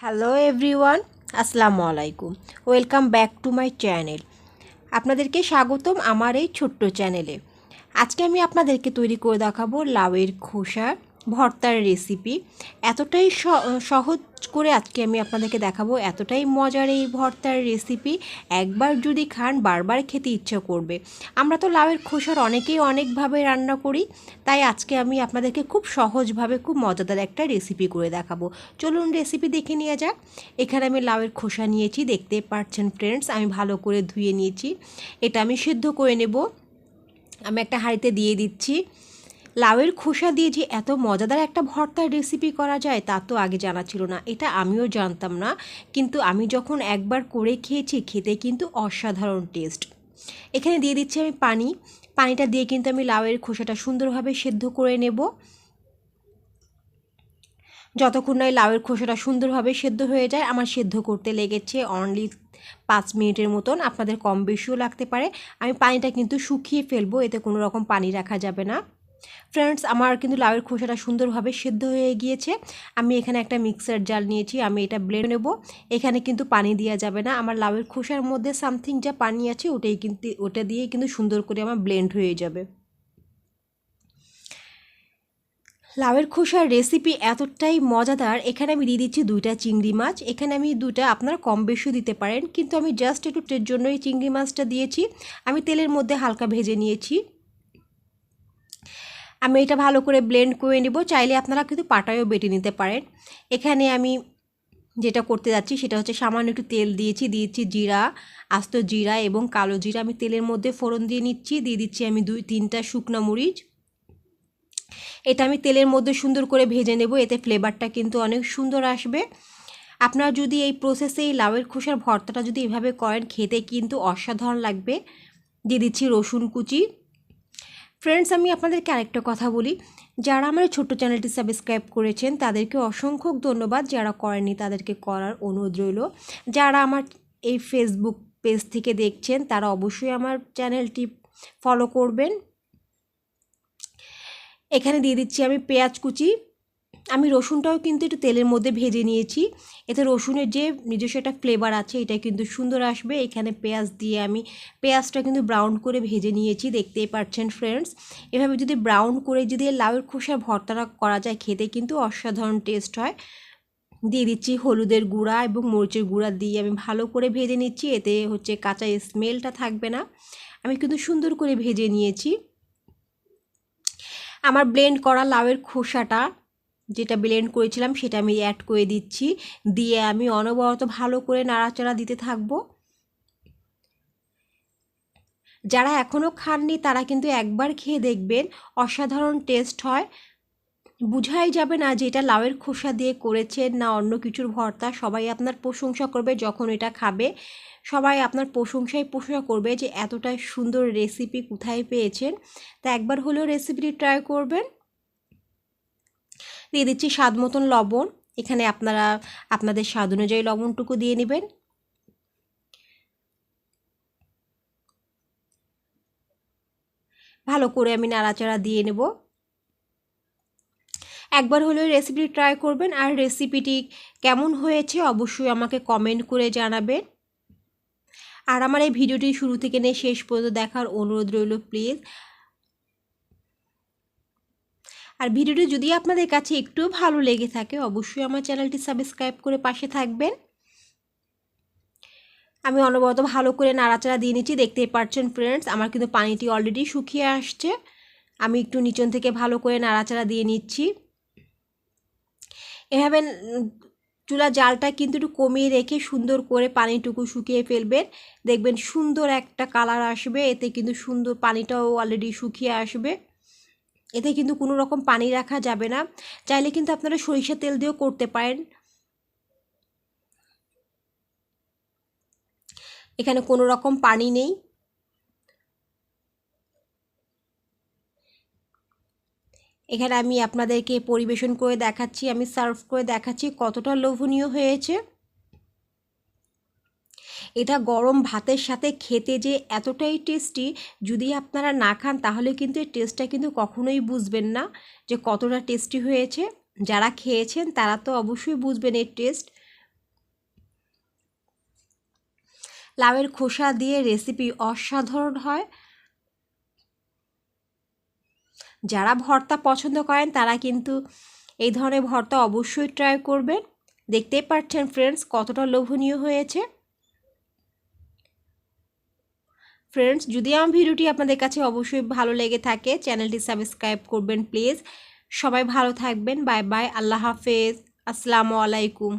Hello everyone আসসালামু আলাইকুম। Welcome back to my channel আপনাদেরকে স্বাগতম আমার এই ছোট্ট চ্যানেলে আজকে আমি আপনাদেরকে তৈরি করে দেখাবো লাউয়ের খোসা ভর্তার রেসিপি এতটাই সহজ করে আজকে আমি আপনাদেরকে দেখাবো, এতটাই মজার এই ভর্তার রেসিপি একবার যদি খান, বারবার খেতে ইচ্ছা করবে। আমরা তো লাউয়ের খোসার অনেকেই অনেকভাবে রান্না করি, তাই আজকে আমি আপনাদেরকে খুব সহজভাবে, খুব মজাদার একটা রেসিপি করে দেখাবো। চলুন রেসিপি দেখে নিয়ে যাক। এখানে আমি লাউয়ের খোসা নিয়েছি, দেখতে পাচ্ছেন ফ্রেন্ডস আমি ভালো করে ধুয়ে নিয়েছি। এটা আমি সিদ্ধ করে নেব। আমি একটা হাঁড়িতে দিয়ে দিচ্ছি। লাউয়ের খোসা দিয়ে যে এত মজাদার একটা ভর্তার রেসিপি করা যায়, তা তো আগে জানা ছিল না। এটা আমিও জানতাম না। কিন্তু আমি যখন একবার করে খেয়েছি, খেতে কিন্তু অসাধারণ টেস্ট এখানে দিয়ে দিচ্ছি আমি পানি। পানিটা দিয়ে কিন্তু আমি লাউয়ের খোসাটা সুন্দরভাবে সেদ্ধ করে নেব। যতক্ষণ না এই লাউয়ের খোসাটা সুন্দরভাবে সেদ্ধ হয়ে যায়, আমার সেদ্ধ করতে লেগেছে অনলি পাঁচ মিনিটের মতন। আপনাদের কম বেশিও লাগতে পারে। আমি পানিটা কিন্তু শুকিয়ে ফেলব, এতে কোনো রকম পানি রাখা যাবে না। ফ্রেন্ডস আমার কিন্তু লাউয়ের খোসাটা সুন্দরভাবে সেদ্ধ হয়ে গিয়েছে। আমি এখানে একটা মিক্সার জাল নিয়েছি, আমি এটা ব্লেন্ড নেব। এখানে কিন্তু পানি দেওয়া যাবে না। আমার লাউয়ের খোসার মধ্যে সামথিং যা পানি আছে, ওটাই কিন্তু, ওটা দিয়ে কিন্তু সুন্দর করে আমার ব্লেন্ড হয়ে যাবে। লাউয়ের খোসার রেসিপি এতটাই মজাদার। এখানে আমি দিয়ে দিচ্ছি দুইটা চিংড়ি মাছ। এখানে আমি দুটা আপনারা কম বেশিও দিতে পারেন। কিন্তু আমি জাস্ট একটু টের জন্য এই চিংড়ি মাছটা দিয়েছি। আমি তেলের মধ্যে হালকা ভেজে নিয়েছি। আমি এটা ভালো করে ব্লেন্ড করে নেব। চাইলে আপনারা কিন্তু পাটায়ও বেটে নিতে পারেন। এখানে আমি যেটা করতে যাচ্ছি সেটা হচ্ছে সামান্য একটু তেল দিয়েছি দিয়েছি জিরা, আস্ত জিরা এবং কালো জিরা। আমি তেলের মধ্যে ফোড়ন দিয়ে নিচ্ছি, দিয়ে দিচ্ছি আমি দুই, তিনটা শুকনো মরিচ। এটা আমি তেলের মধ্যে সুন্দর করে ভেজে নেব, এতে ফ্লেভারটা কিন্তু অনেক সুন্দর আসবে। আপনারা যদি এই প্রসেসে এই লাউয়ের খোসার ভর্তাটা যদি এভাবে করেন, খেতে কিন্তু অসাধারণ লাগবে। দিয়ে দিচ্ছি রসুন কুচি। ফ্রেন্ডস আমি আপনাদেরকে আরেকটা কথা বলি। যারা আমার ছোট্ট চ্যানেলটি সাবস্ক্রাইব করেছেন, তাদেরকে অসংখ্য ধন্যবাদ যারা করেনি তাদেরকে করার অনুরোধ রইল। যারা আমার এই ফেসবুক পেজ থেকে দেখছেন, তারা অবশ্যই আমার চ্যানেলটি ফলো করবেন। এখানে দিয়ে দিচ্ছি আমি পেঁয়াজ কুচি। আমি রসুনটাও কিন্তু একটু তেলের মধ্যে ভেজে নিয়েছি। এতে রসুনের যে নিজস্ব একটা ফ্লেভার আছে, এটা কিন্তু সুন্দর আসবে। এখানে পেঁয়াজ দিয়ে আমি পেঁয়াজটা কিন্তু ব্রাউন করে ভেজে নিয়েছি, দেখতেই পাচ্ছেন ফ্রেন্ডস এভাবে যদি ব্রাউন করে যদি লাউয়ের খোসার ভর্তাটা করা যায়, খেতে কিন্তু অসাধারণ টেস্ট হয়। দিয়ে দিচ্ছি হলুদের গুঁড়া এবং মরিচের গুঁড়া দিয়ে আমি ভালো করে ভেজে নিচ্ছি। এতে হচ্ছে কাঁচা স্মেলটা থাকবে না। আমি কিন্তু সুন্দর করে ভেজে নিয়েছি। আমার ব্লেন্ড করা লাউয়ের খোসাটা যেটা ব্লেন্ড করেছিলাম সেটা আমি অ্যাড করে দিচ্ছি। দিয়ে আমি অনবরত ভালো করে নাড়াচাড়া দিতে থাকব। যারা এখনও খাননি, তারা কিন্তু একবার খেয়ে দেখবেন, অসাধারণ টেস্ট হয়। বুঝাই যাবে না যে এটা লাউয়ের খোসা দিয়ে করেছেন না অন্য কিছুর ভর্তা। সবাই আপনার প্রশংসা করবে যখন এটা খাবে। সবাই আপনার প্রশংসাই প্রশংসা করবে যে এতটাই সুন্দর রেসিপি কোথায় পেয়েছেন। তা একবার হলেও রেসিপিটি ট্রাই করবেন। দিয়ে দিচ্ছি স্বাদ মতন লবণ। এখানে আপনারা, আপনাদের স্বাদ অনুযায়ী লবণটুকু দিয়ে নেবেন। ভালো করে আমি নাড়াচাড়া দিয়ে নেব। একবার হলেও রেসিপিটি ট্রাই করবেন আর রেসিপিটি কেমন হয়েছে অবশ্যই আমাকে কমেন্ট করে জানাবেন। আর আমার এই ভিডিওটি শুরু থেকে নিয়ে শেষ পর্যন্ত দেখার অনুরোধ রইল প্লিজ আর ভিডিওটি যদি আপনাদের কাছে একটু ভালো লেগে থাকে, অবশ্যই আমার চ্যানেলটি সাবস্ক্রাইব করে পাশে থাকবেন। আমি অনবরত ভালো করে নাড়াচাড়া দিয়ে নিচ্ছি, দেখতেই পাচ্ছেন ফ্রেন্ডস আমার কিন্তু পানিটি অলরেডি শুকিয়ে আসছে। আমি একটু নিচন থেকে ভালো করে নাড়াচাড়া দিয়ে নিচ্ছি। এভাবে চুলা জালটা কিন্তু একটু কমিয়ে রেখে সুন্দর করে পানিটুকু শুকিয়ে ফেলবেন। দেখবেন সুন্দর একটা কালার আসবে, এতে কিন্তু সুন্দর পানিটাও অলরেডি শুকিয়ে আসবে। এতে কিন্তু কোনো রকম পানি রাখা যাবে না। চাইলে কিন্তু আপনারা সরিষা তেল দিয়েও করতে পারেন। এখানে কোনো রকম পানি নেই। এখানে আমি আপনাদেরকে পরিবেশন করে দেখাচ্ছি, আমি সার্ভ করে দেখাচ্ছি কতটা লোভনীয় হয়েছে। এটা গরম ভাতের সাথে খেতে যে এতটাই টেস্টি যদি আপনারা না খান, তাহলে কিন্তু এই টেস্টটা কিন্তু কখনোই বুঝবেন না যে কতটা টেস্টি হয়েছে। যারা খেয়েছেন, তারা তো অবশ্যই বুঝবেন এর টেস্ট লাউয়ের খোসা দিয়ে রেসিপি অসাধারণ হয়। যারা ভর্তা পছন্দ করেন, তারা কিন্তু এই ধরনের ভর্তা অবশ্যই ট্রাই করবেন। দেখতেই পাচ্ছেন ফ্রেন্ডস কতটা লোভনীয় হয়েছে। ফ্রেন্ডস যদি আমার ভিডিওটি আপনাদের কাছে অবশ্যই ভালো লেগে থাকে, চ্যানেলটি সাবস্ক্রাইব করবেন, প্লিজ। সবাই ভালো থাকবেন, বাই বাই, আল্লাহ হাফেজ। আসসালামু আলাইকুম।